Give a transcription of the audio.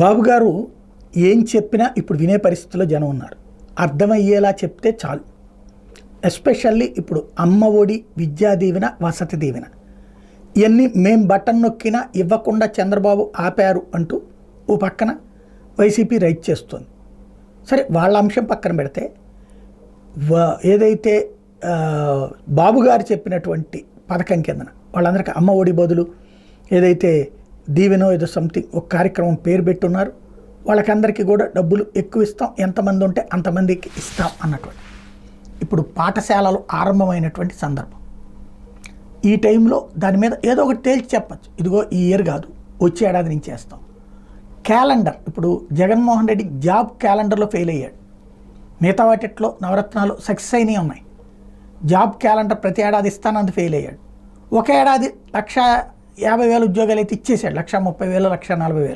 బాబు గారు ఏం చెప్పినా ఇప్పుడు వినే పరిస్థితిలో జనం ఉన్నారు. అర్థమయ్యేలా చెప్తే చాలు. ఎస్పెషల్లీ ఇప్పుడు అమ్మ ఒడి విద్యా దీవెన వసతి దీవెన. ఇవన్నీ మేం బటన్ నొక్కినా ఇవ్వకుండా చంద్రబాబు ఆపారు అంటూ ఓ పక్కన వైసీపీ రైట్ చేస్తుంది. సరే వాళ్ళ అంశం పక్కన పెడితే ఏదైతే బాబుగారు బాబు గారు చెప్పినటువంటి పథకం కిందన వాళ్ళందరికీ అమ్మ ఒడి బదులు ఏదైతే దీవెనో ఏదో సంథింగ్ ఒక కార్యక్రమం పేరు పెట్టున్నారు. వాళ్ళకందరికీ కూడా డబ్బులు ఎక్కువ ఇస్తాం. ఎంతమంది ఉంటే అంతమందికి ఇస్తాం అన్నటువంటి. ఇప్పుడు పాఠశాలలు ఆరంభమైనటువంటి సందర్భం. ఈ టైంలో దాని మీద ఏదో ఒకటి తేల్చి చెప్పచ్చు. ఇదిగో ఈ ఇయర్ కాదు వచ్చే ఏడాది నుంచి చేస్తాం. క్యాలెండర్ ఇప్పుడు జగన్మోహన్ రెడ్డి జాబ్ క్యాలెండర్లో ఫెయిల్ అయ్యాడు. మిగతా వాటిట్లో నవరత్నాలు సక్సెస్ అయినవి ఉన్నాయి. జాబ్ క్యాలెండర్ ప్రతి ఏడాది ఇస్తానంది ఫెయిల్ అయ్యాడు. ఒక ఏడాది లక్ష యాభై వేల ఉద్యోగాలు అయితే ఇచ్చేసాడు లక్ష ముప్పై వేలు లక్ష నలభై వేలు.